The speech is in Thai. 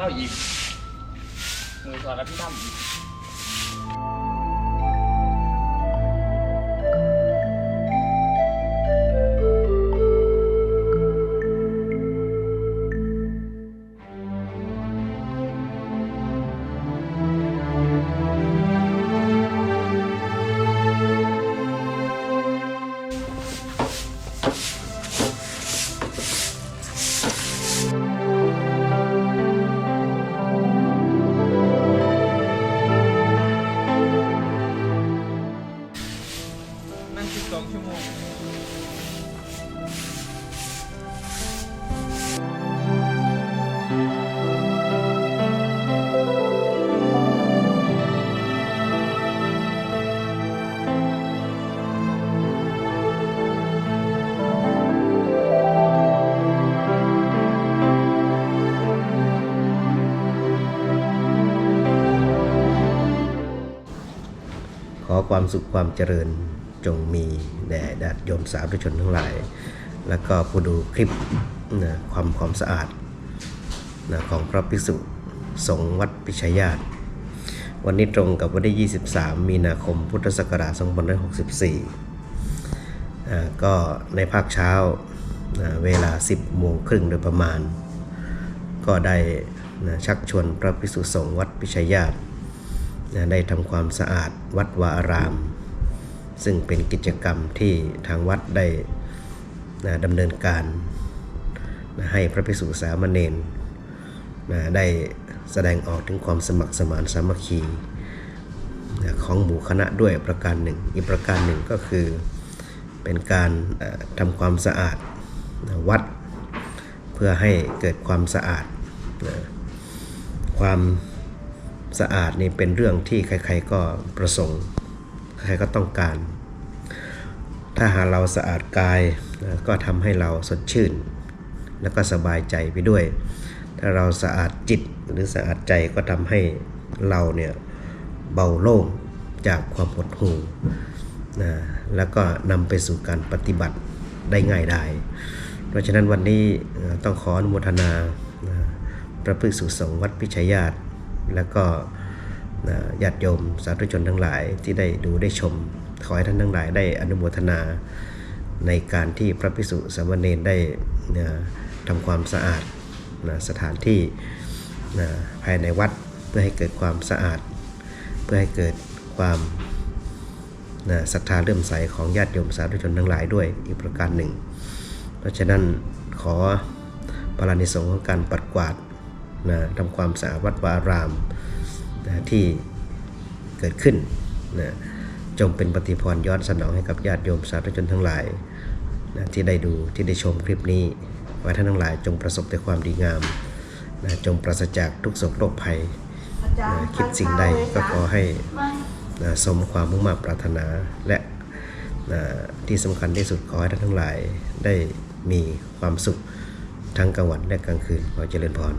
เล่าอีกมือสอนแล้วพี่ทำ ความสุขความเจริญจงมีแด่ญาติโยมสาธุชนทั้งหลาย แล้วก็ผู้ดูคลิปนะความความสะอาดนะของพระภิกษุสงฆ์วัดปิชยาตวันนี้ตรงกับวันที่ 23 มีนาคมพุทธศักราช2564อ่าก็ในภาคเช้านะเวลา 10โมงครึ่งโดยประมาณ ก็ได้นะชักชวนพระภิกษุสงฆ์วัดปิชยาติ นะได้ทำความสะอาดวัดวาอาราม ซึ่งเป็นกิจกรรมที่ทางวัดได้นะดำเนินการนะให้พระภิกษุสามเณรนะได้แสดงออกถึงความสมัครสมานสามัคคีนะของหมู่คณะด้วยประการหนึ่ง อีกประการหนึ่งก็คือเป็นการทำความสะอาดวัดเพื่อให้เกิดความสะอาดความ สะอาดนี่เป็นเรื่องที่ใครๆก็ประสงค์ ใครก็ต้องการ ถ้าหาเราสะอาดกายก็ทำให้เราสดชื่น แล้วก็สบายใจไปด้วย ถ้าเราสะอาดจิตหรือสะอาดใจก็ทำให้เราเนี่ยเบาโล่งจากความหดหู่นะแล้วก็นำไปสู่การปฏิบัติได้ง่ายได้เพราะฉะนั้นวันนี้ต้องขออนุโมทนานะพระภิกษุสงฆ์วัดพิชยญาติ แล้วก็ญาติโยมสาธุชนทั้งหลายที่ได้ดูได้ชมขอให้ท่านทั้งหลายได้อนุโมทนาในการที่พระภิกษุสามเณรได้ทำความสะอาดนะสถานที่นะภายในวัดเพื่อให้เกิดความสะอาด เพื่อให้เกิดความศรัทธาเลื่อมใสของญาติโยมสาธุชนทั้งหลายด้วยอีกประการหนึ่ง เพราะฉะนั้นขอพลานิสงของการปัดกวาด นะทำความสะอาดวัดวาอารามนะที่เกิดขึ้นนะจงเป็นปฏิพรย้อนสนองให้กับญาติโยมสาธุชนทั้งหลายนะที่ได้ดูที่ได้ชมคลิปนี้ขอให้ท่านทั้งหลายจงประสบแต่ความดีงามนะจงปราศจากทุกโศกโรคภัยนะคิดสิ่งใดก็ขอให้นะสมความมุ่งมั่นปรารถนาและนะที่สำคัญที่สุดขอให้ท่านทั้งหลายได้มีความสุขทั้งกลางวันและกลางคืนขอเจริญพร